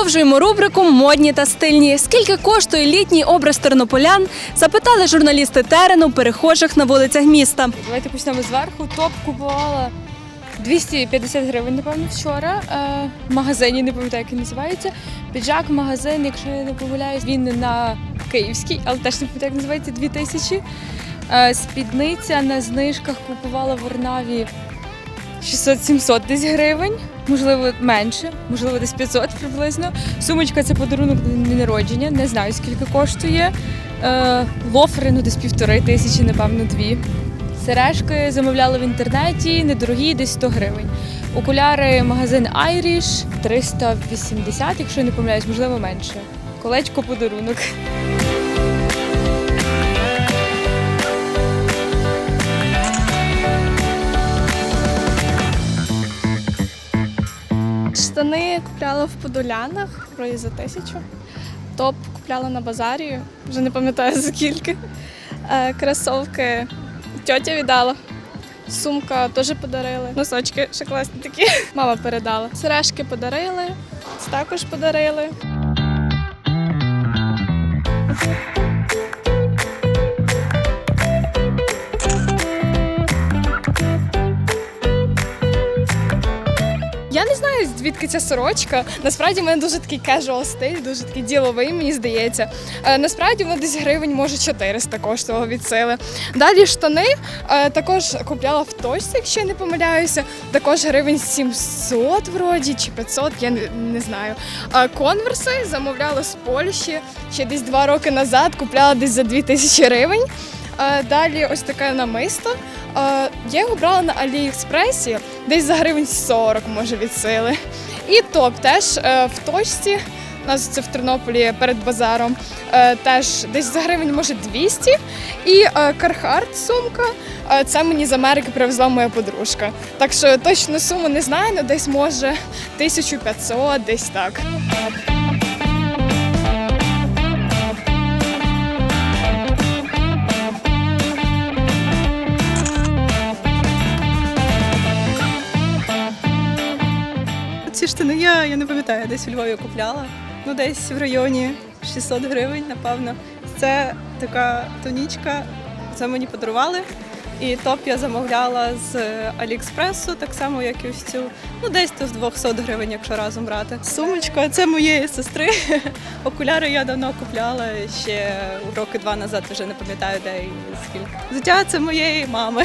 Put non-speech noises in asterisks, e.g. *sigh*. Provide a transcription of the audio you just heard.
Продовжуємо рубрику Модні та стильні. Скільки коштує літній образ тернополян? Запитали журналісти терену перехожих на вулицях міста. Давайте почнемо зверху. Топ купувала 250 гривень, напевно, вчора. Е, в магазині, не пам'ятаю, як він називається. Піджак, магазин, якщо я не помиляюсь, він на Київській, але теж не пам'ятаю, як називається 2000. Е, спідниця на знижках купувала в Варнаві 600-700 десь гривень, можливо, менше, можливо, десь 500 приблизно. Сумочка це подарунок дня народження, не знаю скільки коштує. Е, лофери, ну десь півтори тисячі, напевно, дві. Сережки замовляла в інтернеті, недорогі, десь 100 гривень. Окуляри магазин Irish 380, якщо не помиляюсь, можливо, менше. Колечко подарунок. Штани купляла в Подолянах, вроді за тисячу. Топ купляла на базарі, вже не пам'ятаю за скільки. Е, кросовки тьотя віддала. Сумка теж подарили. Носочки ще класні такі. Мама передала. Сережки подарили, також подарили. Я не знаю, звідки ця сорочка. Насправді в мене дуже такий casual стиль, дуже такий діловий, мені здається. Е, насправді воно десь гривень, може 400 коштувало від сили. Далі штани е, також купляла в точці, якщо я не помиляюся. Також гривень 700 вроді чи 500, я не, не знаю. Е, конверси замовляла з Польщі ще десь два роки назад, купляла десь за 2000 гривень. Е, Далі ось таке намисто. Е, Я його брала на Аліекспресі, десь за гривень 40, може, від сили. І топ теж е, в точці. У нас це в Тернополі перед базаром. Теж десь за гривень, може, 200. І Кархарт сумка. Це мені з Америки привезла моя подружка. Так що точну суму не знаю, але десь може 1500, десь так. Ці штани я, я не пам'ятаю, десь у Львові купляла. Ну, десь в районі 600 гривень, напевно. Це така тонічка, це мені подарували. І топ я замовляла з Аліекспресу, так само, як і ось цю. Ну, десь то з 200 гривень, якщо разом брати. Сумочка це моєї сестри. *laughs* Окуляри я давно купляла ще роки два назад, вже не пам'ятаю, де і скільки. Взуття це моєї мами.